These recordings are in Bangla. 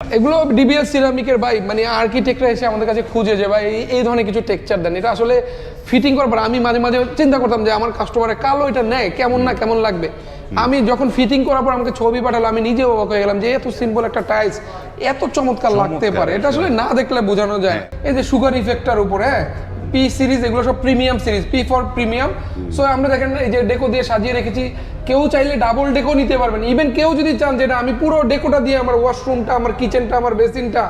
এগুলো ডিবিএল সিরামিকের ভাই মানে আর্কিটেক্টরা এসে আমাদের কাছে খুঁজে যে ভাই এই- এই ধরনের কিছু টেক্সচার দেন। এটা আসলে ফিটিং করার পর আমি মাঝে মাঝে চিন্তা করতাম যে আমার কাস্টমারে কালো এটা নেয় কেমন না কেমন লাগবে। আমি যখন ফিটিং করার পর আমাকে ছবি পাঠালো আমি নিজে অবাক হয়ে গেলাম যে এত সিম্পল একটা টাইলস এত চমৎকার লাগতে পারে। এটা আসলে না দেখলে বোঝানো যায়। এই যে সুগার ইফেক্টটার উপরে হ্যাঁ? পি সিরিজ এগুলো সব premium series P for premium so আমরা দেখেন এই যে ডেকো দিয়ে সাজিয়ে রেখেছি কেউ চাইলে ডাবল ডেকো নিতে পারবেন। ইভেন কেউ যদি চান যে না আমি পুরো ডেকোটা দিয়ে আমার ওয়াশরুমটা আমার কিচেনটা আমার বেসিনটা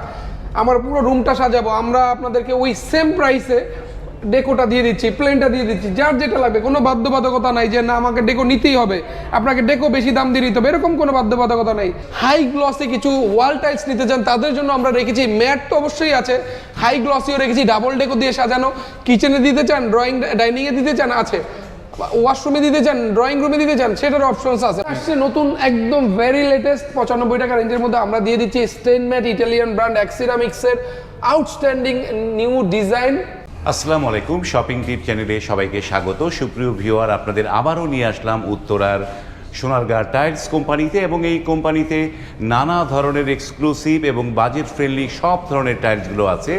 আমার পুরো রুমটা সাজাবো। আমরা আপনাদেরকে ওই সেম প্রাইসে ডেকোটা দিয়ে দিচ্ছি প্লেনটা দিয়ে দিচ্ছি, যার যেটা লাগবে, কোনো বাধ্যবাধকতা নাই যে না, আমাকে ডেকো নিতেই হবে, আপনাকে ডেকো বেশি দাম দিয়ে নিতে হবে, এরকম কোনো বাধ্যবাধকতা নেই। হাই গ্লসে কিছু ওয়াল টাইলস নিতে চান, তাদের জন্য আমরা রেখেছি, ম্যাট তো অবশ্যই আছে, হাই গ্লসিও রেখেছি, ডাবল ডেকো দিয়ে সাজানো, কিচেনে দিতে চান, ড্রয়িং, ডাইনিংয়ে দিতে চান, আছে, ওয়াশরুমে দিতে চান, ড্রয়িং রুমে দিতে চান সেটার অপশনস আছে। আসছে নতুন একদম ভেরি লেটেস্ট পঁচানব্বই টাকা রেঞ্জের মধ্যে আমরা দিয়ে দিচ্ছি স্টেন ম্যাট ইটালিয়ান ব্র্যান্ড অ্যাক্সিরামিক্সের আউটস্ট্যান্ডিং নিউ ডিজাইন আসসালামু আলাইকুম শপিং টিপ চ্যানেলে সবাইকে স্বাগত। সুপ্রিয় ভিউয়ার আপনাদের আবারও নিয়ে আসলাম উত্তরার সোনারগাঁ টাইলস কোম্পানিতে এবং এই কোম্পানিতে নানা ধরনের এক্সক্লুসিভ এবং বাজেট ফ্রেন্ডলি সব ধরনের টাইলসগুলো আছে।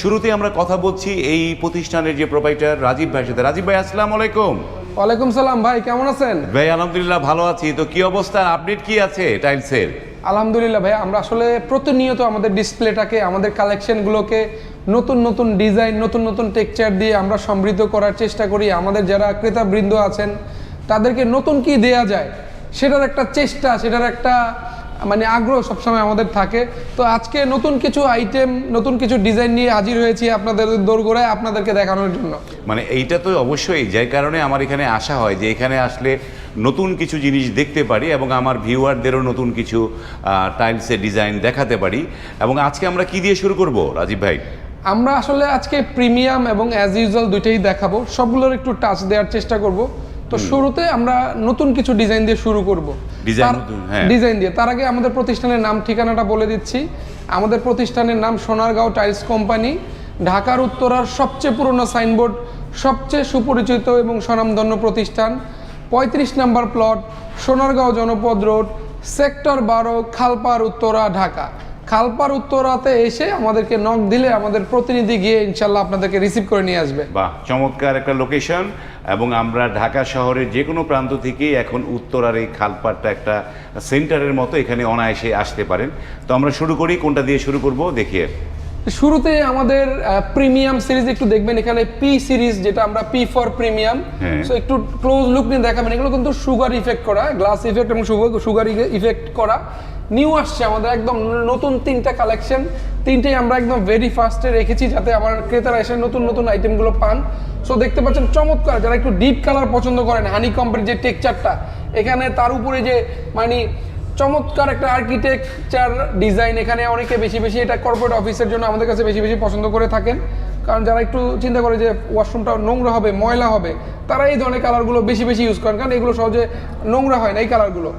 শুরুতে আমরা কথা বলছি এই প্রতিষ্ঠানের যে প্রোপাইটার রাজীব ভাইয়ের সাথে। রাজীব ভাই আসসালামু আলাইকুম। ওয়ালাইকুম সালাম ভাই কেমন আছেন? ভাই আলহামদুলিল্লাহ ভালো আছি। তো কি অবস্থা? আপডেট কি আছে টাইলসের আলহামদুলিল্লাহ ভাই আমরা আসলে প্রতিনিয়ত আমাদের ডিসপ্লেটাকে আমাদের কালেকশনগুলোকে নতুন নতুন ডিজাইন, নতুন নতুন টেক্সচার দিয়ে আমরা সমৃদ্ধ করার চেষ্টা করি। আমাদের যারা ক্রেতাবৃন্দ আছেন, তাদেরকে নতুন কি দেয়া যায়, সেটার একটা চেষ্টা, সেটার একটা মানে আগ্রহ সবসময় আমাদের থাকে। তো আজকে নতুন কিছু আইটেম নতুন কিছু ডিজাইন নিয়ে হাজির হয়েছি আপনাদের দোরগোড়ায় আপনাদেরকে দেখানোর জন্য। মানে এইটা তো অবশ্যই, যার কারণে আমার এখানে আসা হয় যে এখানে আসলে নতুন কিছু জিনিস দেখতে পারি এবং আমার ভিউয়ারদেরও নতুন কিছু টাইলসের ডিজাইন দেখাতে পারি। এবং আজকে আমরা কি দিয়ে শুরু করব, রাজীব ভাই? আমরা আসলে আজকে প্রিমিয়াম এবং অ্যাজ ইউজুয়াল দুইটাই দেখাবো। সবগুলোর একটু টাচ দেওয়ার চেষ্টা করব। তো শুরুতে আমরা নতুন কিছু ডিজাইন দিয়ে শুরু করব। নতুন, হ্যাঁ। ডিজাইন দিয়ে। তার আগে আমাদের প্রতিষ্ঠানের নাম ঠিকানাটা বলে দিচ্ছি। আমাদের প্রতিষ্ঠানের নাম সোনারগাঁও টাইলস কোম্পানি। ঢাকার উত্তরার সবচেয়ে পুরনো সাইনবোর্ড সবচেয়ে সুপরিচিত এবং স্বনামধন্য প্রতিষ্ঠান। পঁয়ত্রিশ নাম্বার প্লট সোনারগাঁও জনপদ রোড সেক্টর বারো খালপার উত্তরা ঢাকা। খালপার উত্তরাতে এসে আমাদেরকে নক দিলে আমাদের প্রতিনিধি গিয়ে ইনশাল্লাহ আপনাদেরকে রিসিভ করে নিয়ে আসবে। বাহ চমৎকার একটা লোকেশন এবং আমরা ঢাকা শহরের যে কোনো প্রান্ত থেকেই এখন উত্তরার এই খালপাটটা একটা সেন্টারের মতো এখানে অনায়াসে আসতে পারেন। তো আমরা শুরু করি কোনটা দিয়ে শুরু করব? দেখিয়ে। শুরুতে আমাদের প্রিমিয়াম সিরিজ একটু দেখবেন এখানে পি সিরিজ যেটা আমরা পি ফর প্রিমিয়াম। সো একটু ক্লোজ লুক নিয়ে দেখাবেন এগুলো কিন্তু সুগার ইফেক্ট করা গ্লাস ইফেক্ট এবং সুগার ইফেক্ট করা। নিউ আসছে, আমাদের একদম নতুন তিনটা কালেকশন তিনটেই আমরা একদম ভেরি ফার্স্টে রেখেছি যাতে আমার ক্রেতারা এসে নতুন নতুন আইটেমগুলো পান। সো দেখতে পাচ্ছেন চমৎকার, যারা একটু ডিপ কালার পছন্দ করেন হানি কম্পের যে টেকচারটা এখানে তার উপরে যে মানে চমৎকার একটা আর্কিটেকচার ডিজাইন এখানে অনেকে বেশি বেশি এটা কর্পোরেট অফিসের জন্য আমাদের কাছে বেশি বেশি পছন্দ করে থাকেন। কারণ যারা একটু চিন্তা করে যে ওয়াশরুমটা নোংরা হবে ময়লা হবে তারা এই ধরনের কালারগুলো বেশি বেশি ইউজ করেন। কারণ এগুলো সহজে নোংরা হয় না এই কালারগুলো।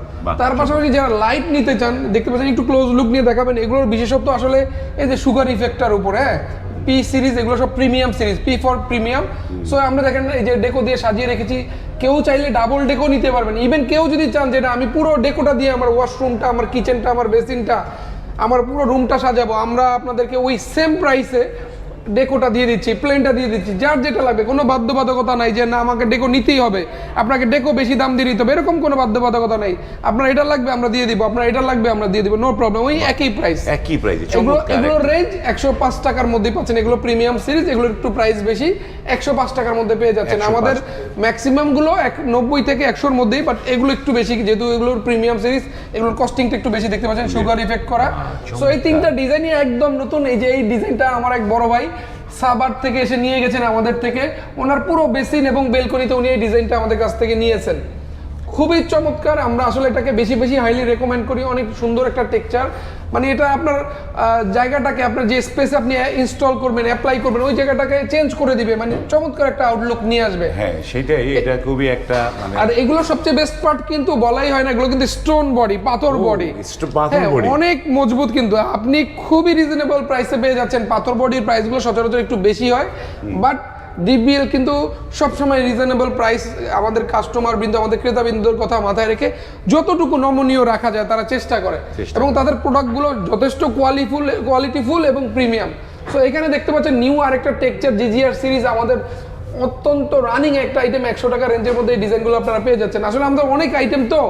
তার পাশাপাশি যারা লাইট নিতে চান দেখতে পাচ্ছেন একটু ক্লোজ লুক নিয়ে দেখাবেন এগুলোর বিশেষত্ব আসলে এই যে সুগার ইফেক্টটার উপরে হ্যাঁ? পি সিরিজ এগুলো সব premium series P for premium so আমরা দেখেন এই যে ডেকো দিয়ে সাজিয়ে রেখেছি কেউ চাইলে ডাবল ডেকো নিতে পারবেন। ইভেন কেউ যদি চান যে না আমি পুরো ডেকোটা দিয়ে আমার ওয়াশরুমটা আমার কিচেনটা আমার বেসিনটা আমার পুরো রুমটা সাজাবো আমরা আপনাদেরকে ওই সেম প্রাইসে ডেকোটা দিয়ে দিচ্ছি প্লেনটা দিয়ে দিচ্ছি যার যেটা লাগবে কোনো বাধ্যবাধকতা নাই যে না আমাকে ডেকো নিতেই হবে আপনাকে ডেকো বেশি দাম দিয়ে নিতে হবে এরকম কোনো বাধ্যবাধকতা নেই। আপনার এটা লাগবে আমরা দিয়ে দিব আপনার এটা লাগবে আমরা দিয়ে দিব নো প্রবলেম ওই একই প্রাইস একই প্রাইস এগুলো এগুলোর রেঞ্জ একশো পাঁচ টাকার মধ্যে পাচ্ছেন এগুলো প্রিমিয়াম সিরিজ এগুলো একটু প্রাইস বেশি একশো পাঁচ টাকার মধ্যে পেয়ে যাচ্ছেন। আমাদের ম্যাক্সিমামগুলো এক নব্বই থেকে একশোর মধ্যেই বাট এগুলো একটু বেশি যেহেতু এগুলোর প্রিমিয়াম সিরিজ এগুলোর কস্টিংটা একটু বেশি দেখতে পাচ্ছেন সুগার ইফেক্ট করা। সো এই তিনটা ডিজাইনই একদম নতুন এই যে এই ডিজাইনটা আমার এক বড় ভাই সাবার থেকে এসে নিয়ে গেছেন আমাদের থেকে। ওনার পুরো বেসিন এবং বেলকনিতে উনি এই ডিজাইনটা আমাদের কাছ থেকে নিয়েছেন। খুবই চমৎকার, আমরা আসলে এটাকে বেশি বেশি হাইলি রেকমেন্ড করি। অনেক সুন্দর একটা টেক্সচার মানে এটা আপনার জায়গাটাকে আপনার যে স্পেস আপনি ইনস্টল করবেন অ্যাপ্লাই করবেন ওই জায়গাটাকে চেঞ্জ করে দিবে। মানে চমৎকার একটা আউটলুক নিয়ে আসবে। হ্যাঁ সেটাই এটা খুবই একটা মানে আর এগুলো সবচেয়ে বেস্ট পার্ট কিন্তু বলাই হয় না এগুলো কিন্তু স্টোন বডি পাথর বডি body। অনেক মজবুত কিন্তু। আপনি খুবই রিজনেবল প্রাইসে পেয়ে যাচ্ছেন। পাথর বডির প্রাইসগুলো সচরাচর একটু বেশি হয়। বাট ডিবিএল কিন্তু সবসময় রিজনেবল প্রাইস আমাদের কাস্টমার বিন্দু আমাদের ক্রেতা বিন্দুর কথা মাথায় রেখে যতটুকু নমনীয় রাখা যায় তারা চেষ্টা করে। এবং তাদের প্রোডাক্টগুলো যথেষ্ট কোয়ালিফুল কোয়ালিটিফুল এবং প্রিমিয়াম সো এখানে দেখতে পাচ্ছেন নিউ আরেকটা টেকচার জিজিআর সিরিজ আমাদের অত্যন্ত রানিং একটা আইটেম একশো টাকা রেঞ্জের মধ্যে এই ডিজাইনগুলো আপনারা পেয়ে যাচ্ছেন। আসলে আমাদের অনেক আইটেম তো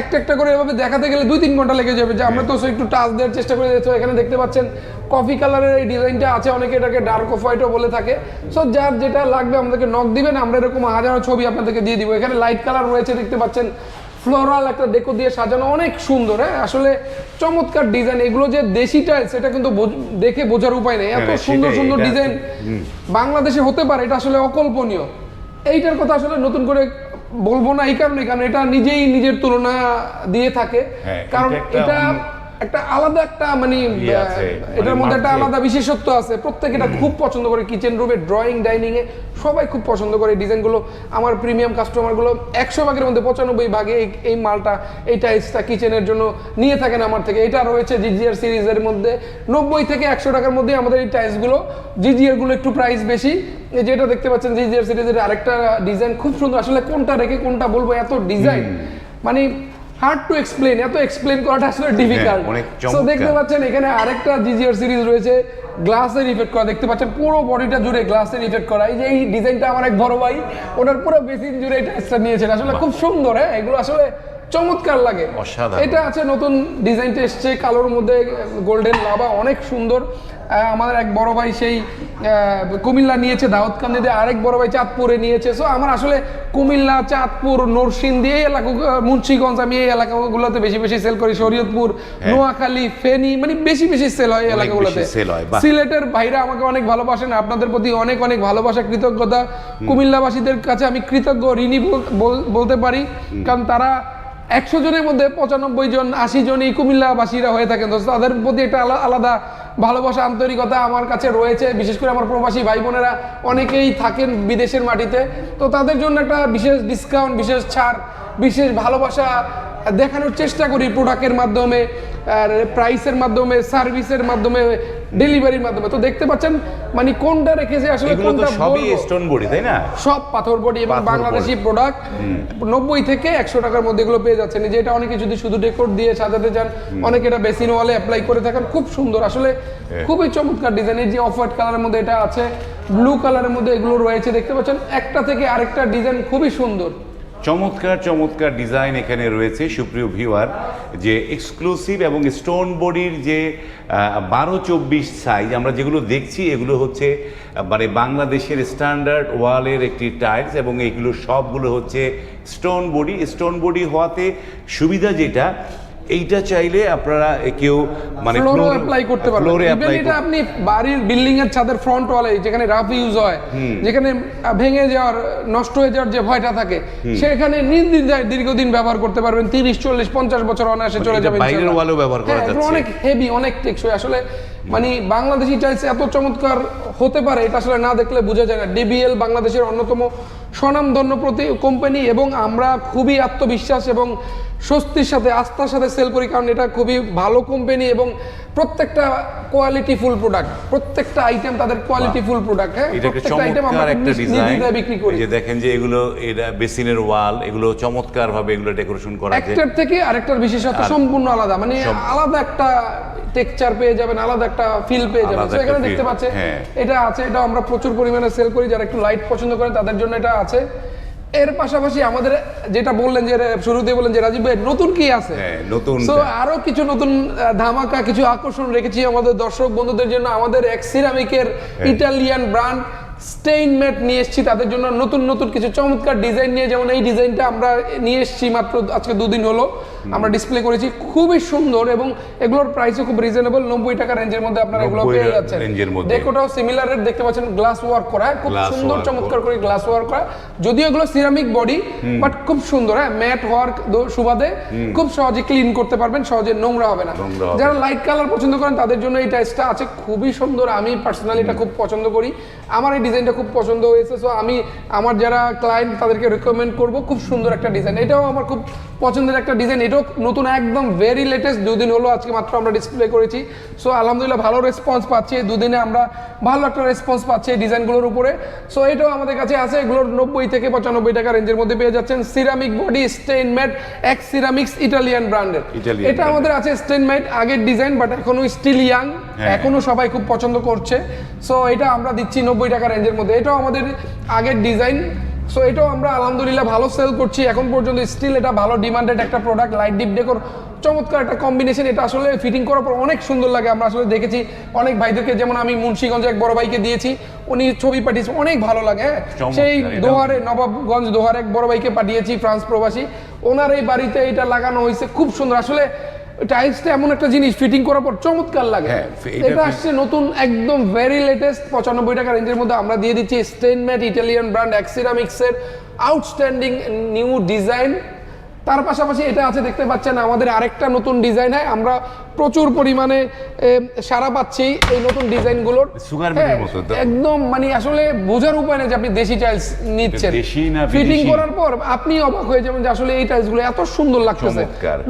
একটা একটা করে এভাবে দেখাতে গেলে দুই তিন ঘণ্টা লেগে যাবে। যে আমরা তো একটু টাচ দেওয়ার চেষ্টা করে। যাচ্ছি এখানে দেখতে পাচ্ছেন কফি কালারের এই ডিজাইনটা আছে। অনেকে এটাকে ডার্ক অফ হোয়াইটও বলে থাকে। সো যার যেটা লাগবে আমাদেরকে নক দিবেন। আমরা এরকম হাজারো ছবি আপনাদেরকে দিয়ে দিব। এখানে লাইট কালার রয়েছে দেখতে পাচ্ছেন। ফ্লোরাল একটা ডেকো দিয়ে সাজানো অনেক সুন্দর হ্যাঁ? আসলে চমৎকার ডিজাইন এগুলো যে দেশি টাইলস এটা কিন্তু দেখে বোঝার উপায় নেই। এত হ্যাঁ, সুন্দর সুন্দর ডিজাইন বাংলাদেশে হতে পারে এটা আসলে অকল্পনীয়। এইটার কথা আসলে নতুন করে বলব না এই কারণে কারণ এটা নিজেই নিজের তুলনা দিয়ে থাকে। হ্যাঁ, কারণ এটা একটা, আলাদা একটা মানে ইয়ে আহ, এটার মানে মধ্যে একটা আলাদা বিশেষত্ব আছে। প্রত্যেকে এটা খুব পছন্দ করে কিচেন রুমে ড্রয়িং ডাইনিং এ। সবাই খুব পছন্দ করে ডিজাইনগুলো আমার প্রিমিয়াম কাস্টমারগুলো একশো ভাগের মধ্যে পঁচানব্বই ভাগে এই মালটা এই টাইলসটা কিচেনের জন্য নিয়ে থাকেন আমার থেকে। এটা রয়েছে জিজিআর সিরিজের মধ্যে। নব্বই থেকে একশো টাকার মধ্যে আমাদের এই টাইলসগুলো জিজিআরগুলো একটু প্রাইস বেশি। যেটা দেখতে পাচ্ছেন জিজিআর সিরিজের আরেকটা ডিজাইন খুব সুন্দর। আসলে কোনটা রেখে কোনটা বলব? এত ডিজাইন মানে হার্ড টু এক্সপ্লেন এত এক্সপ্লেন করাটা আসলে ডিফিকাল্ট সো দেখতে পাচ্ছেন এখানে আরেকটা জিজিআর সিরিজ রয়েছে গ্লাসের ইফেক্ট করা। দেখতে পাচ্ছেন পুরো বডিটা জুড়ে গ্লাসের ইফেক্ট করা। এই যে এই ডিজাইনটা আমার এক বড় ভাই ওনার পুরো বেসিন জুড়ে এই টাইসটা নিয়েছেন। আসলে খুব সুন্দর হ্যাঁ এগুলো আসলে চমৎকার লাগে। এটা আছে নতুন ডিজাইনটা এসছে কালোর মধ্যে গোল্ডেন লাভা অনেক সুন্দর। আমাদের এক বড় ভাই সেই কুমিল্লা নিয়েছে দাউদকান্দিতে আরেক বড় ভাই চাঁদপুরে নিয়েছে। সো আমার আসলে কুমিল্লা চাঁদপুর নরসিংদী এই এলাকা মুন্সিগঞ্জ আমি এই এলাকাগুলোতে বেশি বেশি সেল করি। শরীয়তপুর নোয়াখালী ফেনী মানে বেশি বেশি সেল হয় এই এলাকাগুলোতে। হয়। সিলেটের ভাইরা আমাকে অনেক ভালোবাসেন আপনাদের প্রতি অনেক অনেক ভালোবাসা কৃতজ্ঞতা। কুমিল্লাবাসীদের কাছে আমি কৃতজ্ঞ ঋণী বল- বল- বলতে পারি। কারণ তারা একশো জনের মধ্যে পঁচানব্বই জন আশি জন জনই কুমিল্লাবাসীরা হয়ে থাকেন। তো তাদের প্রতি একটা আলাদা ভালোবাসা, আন্তরিকতা আমার কাছে রয়েছে, বিশেষ করে আমার প্রবাসী ভাই বোনেরা অনেকেই থাকেন বিদেশের মাটিতে। তো তাদের জন্য একটা বিশেষ ডিসকাউন্ট বিশেষ ছাড়, বিশেষ ভালোবাসা দেখানোর চেষ্টা করি প্রোডাক্টের মাধ্যমে আর প্রাইসের মাধ্যমে সার্ভিসের মাধ্যমে ডেলিভারির মাধ্যমে। তো দেখতে পাচ্ছেন মানে কোনটা রেখেছে আসলে কোনটা সবই স্টোন বডি তাই না? সব পাথর বডি এবং বাংলাদেশি প্রোডাক্ট নব্বই থেকে একশো টাকার মধ্যে এগুলো পেয়ে যাচ্ছেন। যে এটা অনেকে যদি শুধু ডেকোর দিয়ে সাজাতে চান অনেকে এটা বেসিন ওয়ালে অ্যাপ্লাই করে থাকেন। খুব সুন্দর। আসলে হ্যাঁ। খুবই চমৎকার ডিজাইন এই যে অফ হোয়াইট কালারের মধ্যে এটা আছে ব্লু কালারের মধ্যে এগুলো রয়েছে। দেখতে পাচ্ছেন একটা থেকে আরেকটা ডিজাইন খুবই সুন্দর। চমৎকার চমৎকার ডিজাইন এখানে রয়েছে, সুপ্রিয় ভিউয়ার যে এক্সক্লুসিভ এবং স্টোন বডির যে বারো চব্বিশ সাইজ আমরা যেগুলো দেখছি, এগুলো হচ্ছে মানে বাংলাদেশের স্ট্যান্ডার্ড ওয়ালের একটি টাইলস এবং এগুলো সবগুলো হচ্ছে স্টোন বডি স্টোন বডি হওয়াতে সুবিধা যেটা এইটা চাইলে আপনারা কেউ মানে ফ্লোরে অ্যাপ্লাই করতে পারবেন। Even apply এটা আপনি বাড়ির বিল্ডিং এর ছাদের ফ্রন্ট ওয়ালে যেখানে রাফ ইউজ হয় যেখানে ভেঙে যাওয়ার নষ্ট হয়ে যাওয়ার যে ভয়টা থাকে সেখানে নির্দ্বিধায় দীর্ঘদিন ব্যবহার করতে পারবেন। তিরিশ চল্লিশ পঞ্চাশ বছর অনায়াসে চলে এটা যাবে বাইরের। ওয়ালেও ব্যবহার করা হ্যাঁ, যাচ্ছে। অনেক হেভি অনেক টেকসই। আসলে মানে বাংলাদেশি টাইলস এত চমৎকার হতে পারে এটা আসলে না দেখলে বোঝা যায় না। ডিবিএল বাংলাদেশের অন্যতম স্বনামধন্য প্রতি কোম্পানি এবং আমরা খুবই আত্মবিশ্বাস এবং স্বস্তির সাথে আস্থার সাথে সেল করি কারণ এটা খুবই ভালো কোম্পানি এবং প্রত্যেকটা কোয়ালিটি ফুল প্রোডাক্ট প্রত্যেকটা আইটেম তাদের কোয়ালিটি ফুল প্রোডাক্ট হ্যাঁ? প্রত্যেকটা item আমরা একটা ডিজাইন বিক্রি করি। যে দেখেন যে এগুলো এটা বেসিনের ওয়াল এগুলো চমৎকার ভাবে এগুলো ডেকোরেশন করা যায় একটার থেকে আরেকটার বিশেষত্ব সম্পূর্ণ আলাদা মানে আলাদা একটা টেক্সচার পেয়ে যাবেন আলাদা একটা ফিল পেয়ে যাবেন। এখানে দেখতে পাচ্ছেন হ্যাঁ। এটা আছে এটা আমরা প্রচুর পরিমাণে সেল করি যারা একটু লাইট পছন্দ করেন তাদের জন্য এটা আছে। এর পাশাপাশি আমাদের যেটা বললেন যে শুরুতে বললেন যে রাজীব ভাই নতুন কি আছে? হ্যাঁ, নতুন। সো আরও কিছু নতুন ধামাকা কিছু আকর্ষণ রেখেছি আমাদের দর্শক বন্ধুদের জন্য। আমাদের এক সিরামিকের। ইটালিয়ান ব্র্যান্ড স্টেইনমেট নিয়ে এসেছি। তাদের জন্য নতুন নতুন কিছু চমৎকার ডিজাইন নিয়ে। যেমন এই ডিজাইনটা আমরা নিয়ে এসেছি মাত্র আজকে দুদিন হলো। আমরা ডিসপ্লে করেছি খুবই সুন্দর এবং এগুলোর প্রাইসও খুব রিজনেবল নব্বই টাকা রেঞ্জের মধ্যে আপনারা এগুলো পেয়ে যাচ্ছেন। ডেকোটাও সিমিলার রেট দেখতে পাচ্ছেন গ্লাস ওয়ার্ক করা? খুব সুন্দর চমৎকার করে গ্লাস ওয়ার্ক করা। যদিও এগুলো সিরামিক বডি বাট খুব সুন্দর হ্যাঁ? ম্যাট ওয়ার্ক সুবাদে খুব সহজে ক্লিন করতে পারবেন সহজে নোংরা হবে না। যারা লাইট কালার পছন্দ করেন তাদের জন্য এই টাইসটা আছে। খুবই সুন্দর আমি পার্সোনালি এটা খুব পছন্দ করি। আমার এই ডিজাইনটা খুব পছন্দ হয়েছে সো আমি আমার যারা ক্লায়েন্ট তাদেরকে রেকমেন্ড করব। খুব সুন্দর একটা ডিজাইন এটাও আমার খুব পছন্দের একটা ডিজাইন এটাও নতুন একদম ভেরি লেটেস্ট দুদিন হলো আজকে মাত্র আমরা ডিসপ্লে করেছি। সো আলহামদুলিল্লাহ ভালো রেসপন্স পাচ্ছি। দুদিনে আমরা ভালো একটা রেসপন্স পাচ্ছি এই ডিজাইনগুলোর উপরে। সো এটাও আমাদের কাছে আছে এগুলোর নব্বই থেকে পঁচানব্বই টাকা রেঞ্জের মধ্যে পেয়ে যাচ্ছেন। Ceramic body stain matt X ceramics Italian ব্র্যান্ডের এটা আমাদের আছে স্টেইন ম্যাট আগের ডিজাইন বাট এখনও স্টিল ইয়াং হ্যাঁ। এখনও সবাই খুব পছন্দ করছে। সো এটা আমরা দিচ্ছি নব্বই টাকা রেঞ্জের মধ্যে। এটাও আমাদের আগের ডিজাইন সো এটাও আমরা আলহামদুলিল্লাহ ভালো সেল করছি। এখন পর্যন্ত স্টিল এটা ভালো ডিমান্ডেড একটা প্রোডাক্ট লাইট ডিপ ডেকোর চমৎকার একটা কম্বিনেশন এটা আসলে ফিটিং করার পর অনেক সুন্দর লাগে। আমরা আসলে দেখেছি অনেক ভাইদেরকে যেমন আমি মুন্সিগঞ্জে এক বড় ভাইকে দিয়েছি উনি ছবি পাঠিয়েছে অনেক ভালো লাগে হ্যাঁ। সেই দোহারে নবাবগঞ্জ দোহারে এক বড় ভাইকে পাঠিয়েছি ফ্রান্স প্রবাসী। ওনার এই বাড়িতে এটা লাগানো হয়েছে খুব সুন্দর। আসলে টাইলসটা এমন একটা জিনিস ফিটিং করার পর চমৎকার লাগে। হ্যাঁ, এটা এটা আসছে নতুন একদম ভেরি লেটেস্ট পঁচানব্বই টাকা রেঞ্জের মধ্যে আমরা দিয়ে দিচ্ছি স্টেনম্যাট ইটালিয়ান ব্র্যান্ড অ্যাক্সিরামিক্সের আউটস্ট্যান্ডিং নিউ ডিজাইন তার পাশাপাশি এটা আছে দেখতে পাচ্ছেন আমাদের আরেকটা নতুন ডিজাইন হয়। আমরা প্রচুর পরিমাণে সারা পাচ্ছি এই নতুন ডিজাইনগুলোর। তো। একদম মানে আসলে বোঝার উপায় নেই যে আপনি দেশি টাইলস নিচ্ছেন। ফিটিং করার পর আপনি অবাক হয়ে যাবেন যে আসলে এই টাইলসগুলো এত সুন্দর লাগতেছে।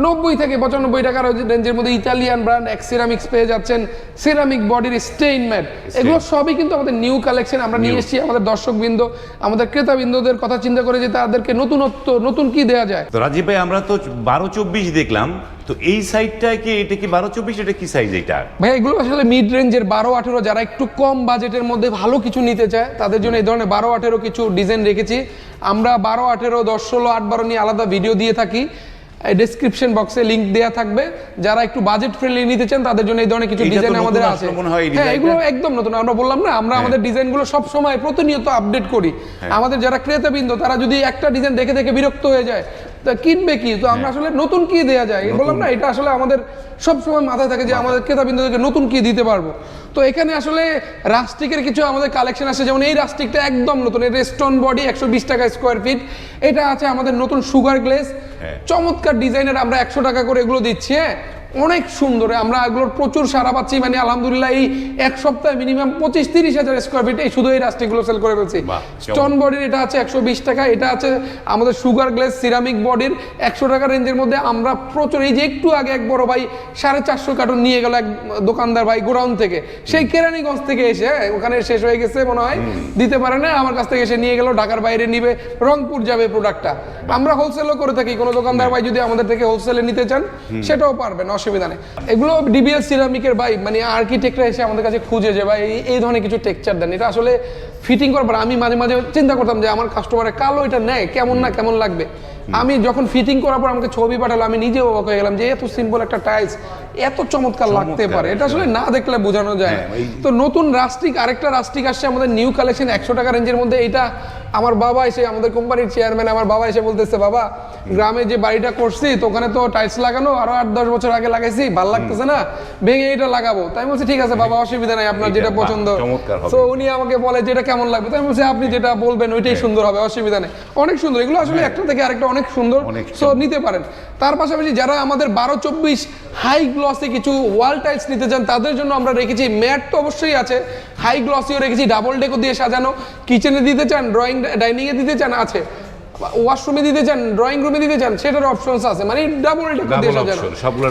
নব্বই থেকে পঁচানব্বই টাকার রেঞ্জের মধ্যে ইতালিয়ান ব্র্যান্ড এক্সিরামিক্স পেয়ে যাচ্ছেন। সিরামিক বডির স্টেইন ম্যাট এগুলো সবই কিন্তু আমাদের নিউ কালেকশন আমরা নিয়ে এসেছি আমাদের দর্শকবৃন্দ আমাদের ক্রেতাবৃন্দদের কথা চিন্তা করে যে তাদেরকে নতুনত্ব নতুন কি দেওয়া যায়? তো রাজীব ভাই আমরা তো বারো চব্বিশ দেখলাম তো এই সাইডটা কি এটা কি বারো চব্বিশ এটা কি সাইজ এটা ভাই এগুলো আসলে মিড রেঞ্জের বারো আঠেরো যারা একটু কম বাজেটের মধ্যে ভালো কিছু নিতে চায় তাদের জন্য এই ধরনের বারো আঠেরো কিছু ডিজাইন রেখেছি। আমরা বারো আঠেরো দশ ষোলো আট বারো নিয়ে আলাদা ভিডিও দিয়ে থাকি। ডেসক্রিপশন বক্সে লিংক থাকবে। যারা একটু বাজেট ফ্রেন্ডলি নিতে চান তাদের জন্য এই ধরনের কিছু ডিজাইন আমাদের আছে। হয় হ্যাঁ এগুলো একদম নতুন। আমরা বললাম না আমরা আমাদের ডিজাইনগুলো সব সময় প্রতিনিয়ত আপডেট করি। হ্যাঁ। আমাদের যারা ক্রেতাবৃন্দ তারা যদি একটা ডিজাইন দেখে দেখে বিরক্ত হয়ে যায় তা কিনবে কি? তো আমরা আসলে নতুন কি দেওয়া যায়? বললাম না এটা আসলে আমাদের সব সময় মাথায় থাকে যে আমাদের ক্রেতাবৃন্দদেরকে নতুন কি দিতে পারব। তো এখানে আসলে রাস্টিকের কিছু আমাদের কালেকশন আছে যেমন এই রাস্টিকটা একদম নতুন। এটা স্টোন বডি একশো বিশ টাকা স্কোয়ার ফিট এটা আছে আমাদের নতুন সুগার গ্লেস হ্যাঁ। চমৎকার ডিজাইনের আমরা একশো টাকা করে এগুলো দিচ্ছি হ্যাঁ? অনেক সুন্দর। আমরা এগুলোর প্রচুর সারা পাচ্ছি। মানে আলহামদুলিল্লাহ এই এক সপ্তাহে মিনিমাম পঁচিশ তিরিশ হাজার স্কোয়ার ফিট এই শুধু এই রাস্টিকগুলো সেল করে ফেলছি। স্টোন বডির এটা আছে একশো বিশ টাকা এটা আছে আমাদের সুগার গ্লেস সিরামিক বডির একশো টাকা রেঞ্জের মধ্যে। আমরা প্রচুর এই যে একটু আগে এক বড় ভাই সাড়ে চারশো কার্টুন নিয়ে গেল এক দোকানদার ভাই গোডাউন থেকে। সেই কেরানীগঞ্জ থেকে এসে হ্যাঁ, ওখানে শেষ হয়ে গেছে মনে হয়। দিতে পারে না আমার কাছ থেকে এসে নিয়ে গেল ঢাকার বাইরে নিবে রংপুর যাবে প্রোডাক্টটা আমরা হোলসেলও করে থাকি কোনো দোকানদার ভাই যদি আমাদের থেকে হোলসেলে নিতে চান সেটাও পারবেন অসুবিধা নেই। এগুলো ডিবিএল সিরামিকের ভাই মানে আর্কিটেক্টরা এসে আমাদের কাছে খুঁজে যে ভাই এই- ধরনের কিছু টেক্সচার দেন। এটা আসলে ফিটিং করার পর আমি মাঝে মাঝে চিন্তা করতাম যে আমার কাস্টমারে কালো এটা নেয় কেমন না কেমন লাগবে। আমি যখন ফিটিং করার পর আমাকে ছবি পাঠালো আমি নিজে অবাক হয়ে গেলাম যে এত সিম্পল একটা টাইলস এত চমৎকার লাগতে পারে। এটা আসলে না দেখলে বোঝানো যায়। হ্যাঁ, তো নতুন রাস্টিক আরেকটা রাস্টিক আসছে আমাদের নিউ কালেকশন একশো টাকা রেঞ্জের মধ্যে। এটা আমার বাবা এসে আমাদের কোম্পানির চেয়ারম্যান আমার বাবা এসে বলতেছে বাবা গ্রামে যে বাড়িটা করছি তো ওখানে তো টাইলস লাগানো আরও আট দশ বছর আগে লাগাইছি ভালো লাগতেছে না ভেঙে এটা লাগাবো। তাই বলছি ঠিক আছে বাবা অসুবিধা নাই আপনার যেটা পছন্দ। তো উনি আমাকে বলে যে এটা কেমন লাগবে? তাই বলছি আপনি যেটা বলবেন ওইটাই সুন্দর হবে অসুবিধা নেই। অনেক সুন্দর এগুলো আসলে একটা থেকে আরেকটা অনেক সুন্দর সো নিতে পারেন। তার পাশাপাশি যারা আমাদের বারো চব্বিশ হাই গ্লসে কিছু ওয়াল টাইলস নিতে চান তাদের জন্য আমরা রেখেছি ম্যাট তো অবশ্যই আছে হাই গ্লসিও রেখেছি ডাবল ডেকো দিয়ে সাজানো কিচেনে দিতে চান ড্রয়িং ডাইনিংয়ে দিতে চান আছে ওয়াশরুমে দিতে চান ড্রয়িং রুমে দিতে চান সেটার অপশনস আছে। মানে ডাবল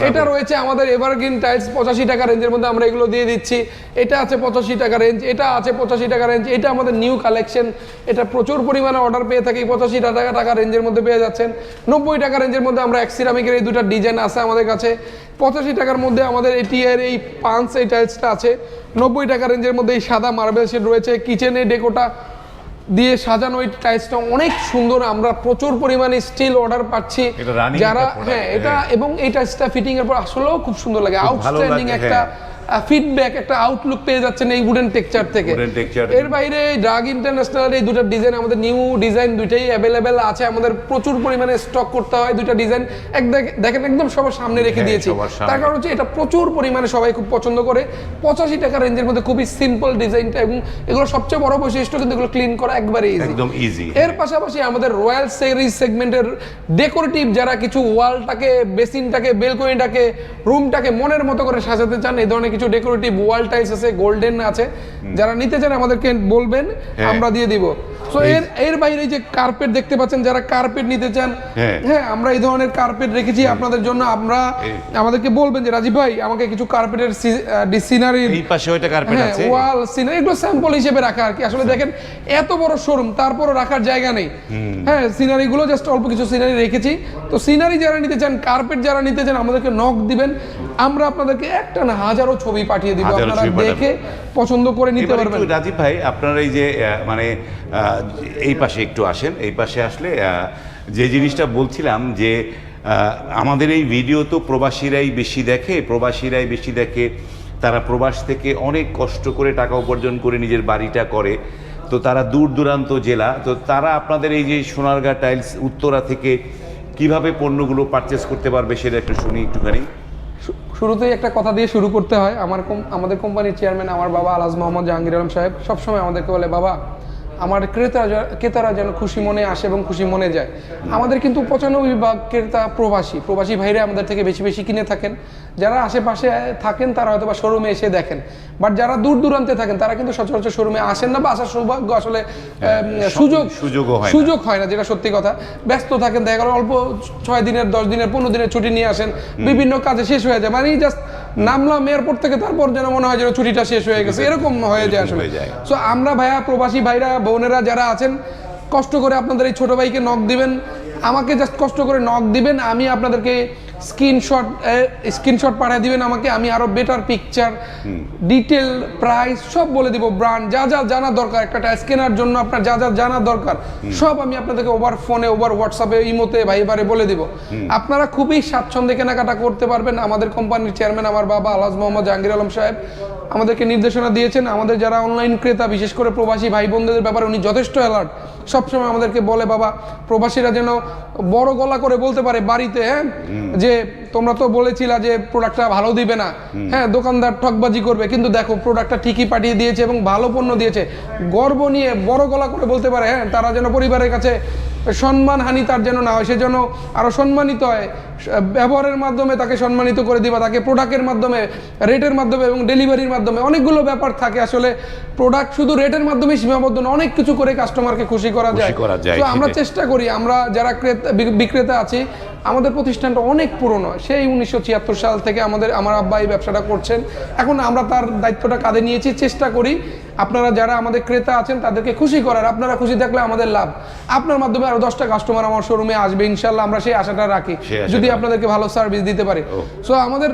এটা রয়েছে আমাদের এভারগ্রিন টাইলস পঁচাশি টাকা রেঞ্জের মধ্যে আমরা এগুলো দিয়ে দিচ্ছি। এটা আছে পঁচাশি টাকা রেঞ্জ এটা আছে পঁচাশি টাকা রেঞ্জ এটা আমাদের নিউ কালেকশন এটা প্রচুর পরিমাণে অর্ডার পেয়ে থাকি পঁচাশি টাকা টাকা রেঞ্জের মধ্যে পেয়ে যাচ্ছেন। নব্বই টাকা রেঞ্জের মধ্যে আমরা এক্সিরামিকের এই দুটো ডিজাইন আছে আমাদের কাছে। পঁচাশি টাকার মধ্যে আমাদের এটি এর এই পাঁচ এই টাইলসটা আছে। নব্বই টাকা রেঞ্জের মধ্যে এই সাদা মার্বেল শেড রয়েছে কিচেনে ডেকোটা দিয়ে সাজানো এই টাইলসটা অনেক সুন্দর আমরা প্রচুর পরিমাণে স্টিল অর্ডার পাচ্ছি যারা হ্যাঁ এটা হ্যাঁ। এবং এই টাইলসটা ফিটিং এর পর আসলেও খুব সুন্দর লাগে আউটস্ট্যান্ডিং একটা হ্যাঁ। ফিডব্যাক একটা আউটলুক পেয়ে যাচ্ছেন এই উডেন টেক্সচার থেকে। এর বাইরে ড্রাগ ইন্টারন্যাশনাল এই দুটো ডিজাইন আমাদের নিউ ডিজাইন দুইটাই অ্যাভেলেবেল আছে। আমাদের প্রচুর পরিমাণে স্টক করতে হয় দুইটা ডিজাইন এক দেখেন একদম সবার সামনে রেখে হ্যাঁ, দিয়েছি। তার কারণ হচ্ছে এটা প্রচুর পরিমাণে সবাই খুব পছন্দ করে। পঁচাশি টাকা রেঞ্জের মধ্যে খুবই সিম্পল ডিজাইনটা এবং এগুলো সবচেয়ে বড় বৈশিষ্ট্য কিন্তু এগুলো ক্লিন করা একবারে ইজি একদম ইজি এর পাশাপাশি আমাদের রয়্যাল সিরিজ সেগমেন্টের ডেকোরেটিভ যারা কিছু ওয়ালটাকে বেসিনটাকে বেলকনিটাকে রুমটাকে মনের মতো করে সাজাতে চান এই ধরনের কিছু ডেকোরেটিভ ওয়াল টাইলস আছে গোল্ডেন আছে। যারা নিতে চান আমাদেরকে বলবেন হ্যাঁ। আমরা দিয়ে দিব। সো এর এর বাইরে যে কার্পেট দেখতে পাচ্ছেন যারা কার্পেট নিতে চান হ্যাঁ। হ্যাঁ আমরা এই ধরনের কার্পেট রেখেছি। আপনাদের জন্য আমরা আমাদেরকে বলবেন যে রাজীব ভাই আমাকে কিছু কার্পেটের সিনারি এই পাশে ওইটা কার্পেট হ্যাঁ আছে। ওয়াল সিনারি এগুলো স্যাম্পল হিসেবে রাখা আর কি। আসলে দেখেন এত বড় শোরুম তারপরও রাখার জায়গা নেই। হ্যাঁ সিনারি গুলো জাস্ট অল্প কিছু সিনারি রেখেছি। তো সিনারি যারা নিতে চান কার্পেট যারা নিতে চান আমাদেরকে নক দিবেন। আমরা আপনাদেরকে একটা না হাজারো ছবি পাঠিয়ে দিব আপনারা দেখে পছন্দ করে নিতে পারবেন। রাজীব ভাই আপনার এই যে মানে এই পাশে একটু আসেন এই পাশে আসলে যে জিনিসটা বলছিলাম যে আমাদের এই ভিডিও তো প্রবাসীরাই বেশি দেখে প্রবাসীরাই বেশি দেখে তারা প্রবাস থেকে অনেক কষ্ট করে টাকা উপার্জন করে নিজের বাড়িটা করে তো তারা দূর দূরান্ত জেলা তো তারা আপনাদের এই যে সোনারগাঁ টাইলস উত্তরা থেকে কীভাবে পণ্যগুলো পারচেস করতে পারবে সেটা একটু শুনি একটুখানি। শুরুতেই একটা কথা দিয়ে শুরু করতে হয়। আমার আমাদের কোম্পানির চেয়ারম্যান আমার বাবা আলাজ মোহাম্মদ জাহাঙ্গীর আলম সাহেব সবসময় আমাদেরকে বলে, বাবা আমার ক্রেতারা ক্রেতারা যেন খুশি মনে আসে এবং খুশি মনে যায়। আমাদের কিন্তু পঁচানব্বই ভাগ ক্রেতা প্রবাসী। প্রবাসী ভাইরা আমাদের থেকে বেশি বেশি কিনে থাকেন। যারা আশেপাশে থাকেন তারা হয়তো বা শোরুমে এসে দেখেন। বাট যারা দূর দূরান্তে থাকেন তারা কিন্তু সচরাচর শোরুমে আসেন না বা আসার সৌভাগ্য আসলে আহ, সুযোগ হয় না। সুযোগ হয় না যেটা সত্যি কথা। ব্যস্ত থাকেন দেখা গেল অল্প ছয় দিনের দশ দিনের পনেরো দিনের ছুটি নিয়ে আসেন। বিভিন্ন কাজে শেষ হয়ে যায়। মানে জাস্ট নামলাম এয়ারপোর্ট থেকে তারপর যেন মনে হয় যেন ছুটিটা শেষ হয়ে গেছে। এরকম হয়ে যায় আসলে। হয়ে যায়। সো আমরা ভাইয়া প্রবাসী ভাইরা বোনেরা যারা আছেন কষ্ট করে আপনাদের এই ছোট ভাইকে নখ দিবেন। আমাকে জাস্ট কষ্ট করে নখ দিবেন। আমি আপনাদেরকে স্ক্রিনশট স্ক্রিনশট পাঠিয়ে দিবেন আমাকে আমি আরও বেটার পিকচার ডিটেল প্রাইস সব বলে দিব ব্র্যান্ড যা যা জানা দরকার একটা টাচ কেনার জন্য আপনার যা যা জানা দরকার সব আমি আপনাদেরকে ওভার ফোনে ওভার হোয়াটসঅ্যাপে ইমোতে ভাইবারে বলে দিব। আপনারা খুবই স্বাচ্ছন্দ্যে কেনাকাটা করতে পারবেন। আমাদের কোম্পানির চেয়ারম্যান আমার বাবা আলাজ মোহাম্মদ জাহাঙ্গীর আলম সাহেব আমাদেরকে নির্দেশনা দিয়েছেন। আমাদের যারা অনলাইন ক্রেতা বিশেষ করে প্রবাসী ভাই বোনদের ব্যাপারে উনি যথেষ্ট অ্যালার্ট সবসময় আমাদেরকে বলে বাবা প্রবাসীরা যেন বড় গলা করে বলতে পারে বাড়িতে হ্যাঁ? যে তোমরা তো বলেছিলা যে প্রোডাক্টটা ভালো দিবে না। হ্যাঁ দোকানদার ঠকবাজি করবে কিন্তু দেখো প্রোডাক্টটা ঠিকই পাঠিয়ে দিয়েছে এবং ভালো পণ্য দিয়েছে। গর্ব নিয়ে বড় গলা করে বলতে পারে হ্যাঁ তারা যেন পরিবারের কাছে সম্মান হানি তার যেন না হয় সে যেন আরও সম্মানিত হয়। ব্যবহারের মাধ্যমে তাকে সম্মানিত করে দিবা তাকে প্রোডাক্টের মাধ্যমে রেটের মাধ্যমে এবং ডেলিভারির মাধ্যমে। অনেকগুলো ব্যাপার থাকে আসলে। প্রোডাক্ট শুধু রেটের মাধ্যমে সীমাবদ্ধ না অনেক কিছু করে কাস্টমারকে খুশি করা যায়। তো আমরা চেষ্টা করি আমরা যারা ক্রেতা বিক্রেতা আছি আমাদের প্রতিষ্ঠানটা অনেক পুরনো। সেই উনিশশো ছিয়াত্তর সাল থেকে আমাদের আমার আব্বা এই ব্যবসাটা করছেন। এখন আমরা তার দায়িত্বটা কাঁধে নিয়েছি চেষ্টা করি আপনারা যারা আমাদের ক্রেতা আছেন তাদেরকে খুশি করার আপনারা খুশি থাকলে আমাদের লাভ। আপনার মাধ্যমে আরও দশটা কাস্টমার আমার শোরুমে আসবে ইনশাল্লাহ আমরা সেই আশাটা রাখি। যদি আপনাদেরকে ভালো সার্ভিস দিতে পারি। সো আমাদের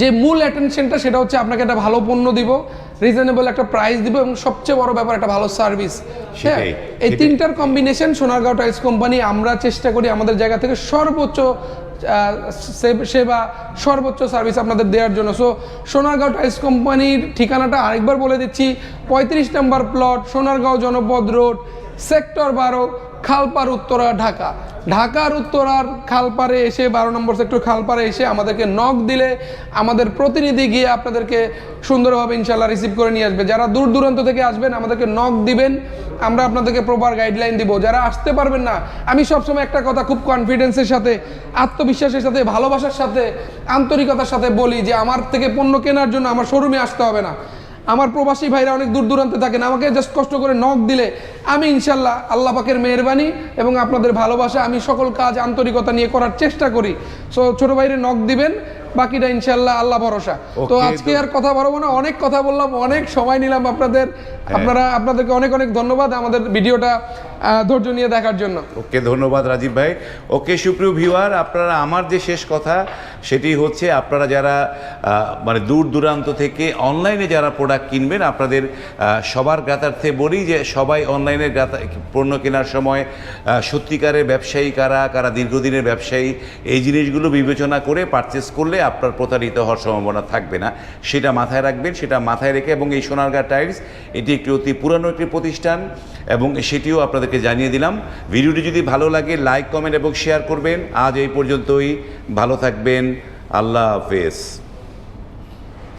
যে মূল অ্যাটেনশনটা সেটা হচ্ছে আপনাকে একটা ভালো পণ্য দিব রিজনেবল একটা প্রাইস দিব এবং সবচেয়ে বড় ব্যাপার একটা ভালো সার্ভিস হ্যাঁ এই তিনটার কম্বিনেশন সোনারগাঁও টাইলস কোম্পানি আমরা চেষ্টা করি আমাদের জায়গা থেকে সর্বোচ্চ সেবা সর্বোচ্চ সার্ভিস আপনাদের দেওয়ার জন্য। সো সোনারগাঁও টাইলস কোম্পানির ঠিকানাটা আরেকবার বলে দিচ্ছি পঁয়ত্রিশ নম্বর প্লট সোনারগাঁও জনপদ রোড সেক্টর বারো খালপার উত্তরা, ঢাকা। ঢাকার উত্তরার খালপারে এসে, বারো নম্বর সেক্টর খালপারে এসে আমাদেরকে নক দিলে আমাদের প্রতিনিধি গিয়ে আপনাদেরকে সুন্দরভাবে ইনশাল্লাহ রিসিভ করে নিয়ে আসবে। যারা দূর দূরান্ত থেকে আসবেন, আমাদেরকে নক দিবেন। আমরা আপনাদেরকে প্রপার গাইডলাইন দিব। যারা আসতে পারবেন না, আমি সবসময় একটা কথা খুব কনফিডেন্সের সাথে, আত্মবিশ্বাসের সাথে, ভালোবাসার সাথে, আন্তরিকতার সাথে বলি যে, আমার থেকে পণ্য কেনার জন্য আমার শোরুমে আসতে হবে না। আমার প্রবাসী ভাইরা অনেক দূর দূরান্তে থাকেন আমাকে জাস্ট কষ্ট করে নখ দিলে আমি ইনশাল্লাহ আল্লাহ পাকের মেহরবানি এবং আপনাদের ভালোবাসা আমি সকল কাজ আন্তরিকতা নিয়ে করার চেষ্টা করি। সো ছোট ভাইরে নখ দিবেন বাকিটা ইনশাল্লাহ আল্লাহ ভরসা। তো আজকে আর কথা বলব না অনেক কথা বললাম অনেক সময় নিলাম আপনাদের। হ্যাঁ। আপনারা আপনাদেরকে অনেক অনেক ধন্যবাদ আমাদের ভিডিওটা ধৈর্য নিয়ে দেখার জন্য। ওকে, ধন্যবাদ রাজীব ভাই। ওকে, সুপ্রিয় ভিউয়ার, আপনারা আমার যে শেষ কথা, সেটি হচ্ছে আপনারা যারা মানে দূর দূরান্ত থেকে অনলাইনে যারা প্রোডাক্ট কিনবেন, আপনাদের সবার জ্ঞাতার্থে বলি যে সবাই অনলাইনে পণ্য কেনার সময় সত্যিকারের ব্যবসায়ী কারা কারা দীর্ঘদিনের ব্যবসায়ী, এই জিনিসগুলো বিবেচনা করে পারচেস করলে আপনার প্রতারিত হওয়ার সম্ভাবনা থাকবে না। সেটা মাথায় রাখবেন, সেটা মাথায় রেখে, এবং এই সোনারগাঁ টাইলস এটি একটি অতি পুরানো একটি প্রতিষ্ঠান, এবং সেটিও আপনাদেরকে জানিয়ে দিলাম। ভিডিওটি যদি ভালো লাগে লাইক কমেন্ট এবং শেয়ার করবেন। আজ এই পর্যন্তই। ভালো থাকবেন। আল্লাহ হাফেজ।